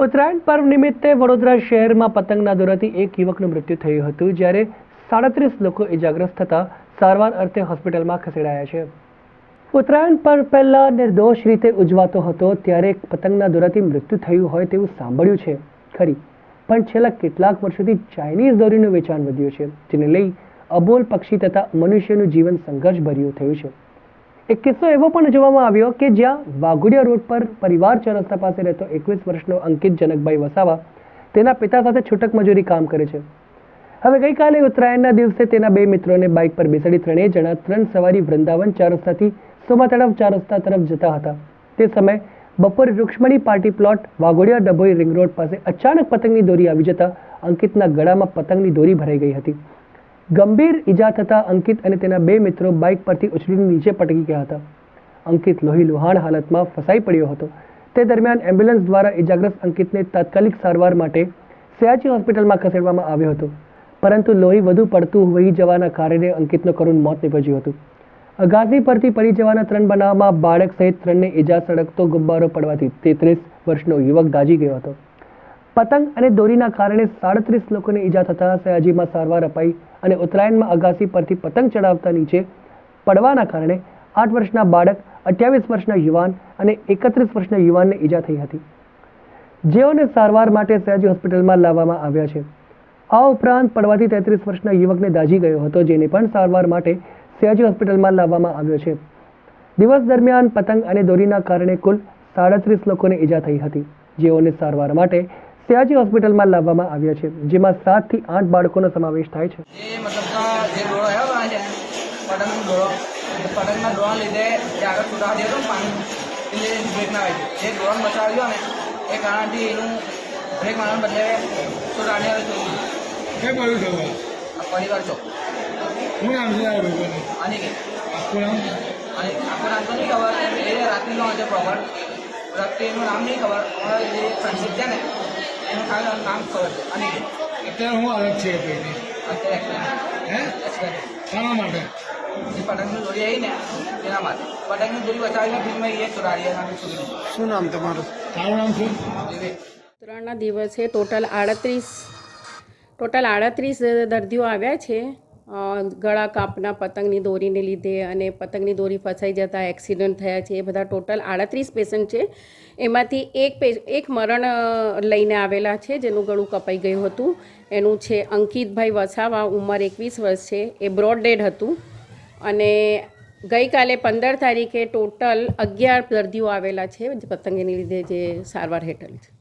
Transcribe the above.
ઉત્તરાયણ પર્વ નિમિત્તે વડોદરા શહેરમાં પતંગના દોરાથી એક યુવકનું મૃત્યુ થયું હતું, જ્યારે સાડત્રીસ લોકો ઇજાગ્રસ્ત થતા સારવાર અર્થે હોસ્પિટલમાં ખસેડાયા છે. ઉત્તરાયણ પર્વ પહેલા નિર્દોષ રીતે ઉજવાતો હતો, ત્યારે પતંગના દોરાથી મૃત્યુ થયું હોય તેવું સાંભળ્યું છે, ખરી. પણ છેલ્લા કેટલાક વર્ષોથી ચાઇનીઝ દોરીનું વેચાણ વધ્યું છે, જેને લઈ અબોલ પક્ષી તથા મનુષ્યનું જીવન સંઘર્ષભર્યું થયું છે. એક કિસ્સો એવો પણ જોવામાં આવ્યો કે જ્યાં વાઘોડિયા રોડ પર પરિવાર ચાર રસ્તા પાસે રહેતો એકવીસ વર્ષનો અંકિત જનકભાઈ વસાવા તેના પિતા સાથે છૂટક મજૂરી કામ કરે છે. હવે ગઈકાલે ઉત્તરાયણના દિવસે તેના બે મિત્રોને બાઇક પર બેસાડી ત્રણેય જણા ત્રણ સવારી વૃંદાવન ચાર રસ્તાથી સોમા તળાવ ચાર રસ્તા તરફ જતા હતા. તે સમયે બપોરે Rukshmani party plot Waghodia Dabhoi ring road પાસે અચાનક પતંગની દોરી આવી જતા અંકિતના ગળામાં પતંગની દોરી ભરાઈ ગઈ હતી. ગંભીર ઈજા થતાં અંકિત અને તેના બે મિત્રો બાઇક પરથી ઉછળીને નીચે પટકી ગયા હતા. અંકિત લોહી લુહાણ હાલતમાં ફસાઈ પડ્યો હતો. તે દરમિયાન એમ્બ્યુલન્સ દ્વારા ઈજાગ્રસ્ત અંકિતને તાત્કાલિક સારવાર માટે સયાજી હોસ્પિટલમાં ખસેડવામાં આવ્યો હતો. પરંતુ લોહી વધુ પડતું વહી જવાના કારણે અંકિતનું કરુણ મોત નીપજ્યું હતું. અગાસી પરથી પડી જવાના ત્રણ બનાવમાં બાળક સહિત ત્રણને ઈજા સળગતો ગુબ્બારો પડવાથી તેત્રીસ વર્ષનો યુવક દાજી ગયો હતો. પતંગ અને દોરીના કારણે સાડત્રીસ લોકોને ઈજા થતા સયાજીમાં સારવાર અપાઈ અને ઉત્તરાયણમાં અગાસી પરથી પતંગ ચડાવતા નીચે પડવાના કારણે આઠ વર્ષના બાળક, અઠ્યાવીસ વર્ષના યુવાન અને એકત્રીસ વર્ષના યુવાનને ઈજા થઈ હતી. જેઓને સારવાર માટે સયાજી હોસ્પિટલમાં લાવવામાં આવ્યા છે. આ ઉપરાંત પડવાથી તેત્રીસ વર્ષના યુવકને દાઝી ગયો હતો, જેને પણ સારવાર માટે સયાજી હોસ્પિટલમાં લાવવામાં આવ્યો છે. દિવસ દરમિયાન પતંગ અને દોરીના કારણે કુલ સાડત્રીસ લોકોને ઈજા થઈ હતી. જેઓને સારવાર માટે સયાજી હોસ્પિટલમાં લાવવામાં આવ્યા છે જેમાં સાતથી આઠ બાળકોનો સમાવેશ થાય છે. એ મતલબ કે જે દોરો આવ્યો છે પતંગનો એ પતંગના દોરાના લીધે જે આગળ છૂટા દે તો પાણી એટલે બ્રેક ના આવી જે દોરાને બચાવ્યો ને એ કારણથી એનું બ્રેક મારવાને બદલે છોટાને આવે તો કઈ બાજુ થવા આ પરિવાર ચોક શું નામ છે આ અને કે આખું નામ? આખું નામ તો નહીં ખબર એ રાત્રિનો છે પ્રોપર રાત્રે એનું નામ નહીં ખબર અમારા જે ફ્રેન્ડશીપ છે ને નામ ખબર છે. અને અત્યારે હું અલગ છે ભાઈ હે? શાના માટે? પતંગની દોરી આવી ને તેના માટે. પતંગની દોરી બચાવીને ફિલ્મમાં એ ચોરાડી નાખી છોડી દીધી શું નામ તમારું? તારું નામ શું? વિવેક દિવસે ટોટલ આડત્રીસ ટોટલ આડત્રીસ દર્દીઓ આવ્યા છે. ગળા કાપના પતંગની દોરીને લીધે અને પતંગની દોરી ફસાઈ જતાં એક્સિડન્ટ થયા છે. એ બધા ટોટલ આડત્રીસ પેશન્ટ છે. એમાંથી એક એક મરણ લઈને આવેલા છે, જેનું ગળું કપાઈ ગયું હતું. એનું છે અંકિતભાઈ વસાવા, ઉંમર એકવીસ વર્ષ છે. એ બ્રોડ ડેડ હતું. અને ગઈકાલે પંદર તારીખે ટોટલ અગિયાર દર્દીઓ આવેલા છે પતંગની લીધે જે સારવાર હેઠળ છે.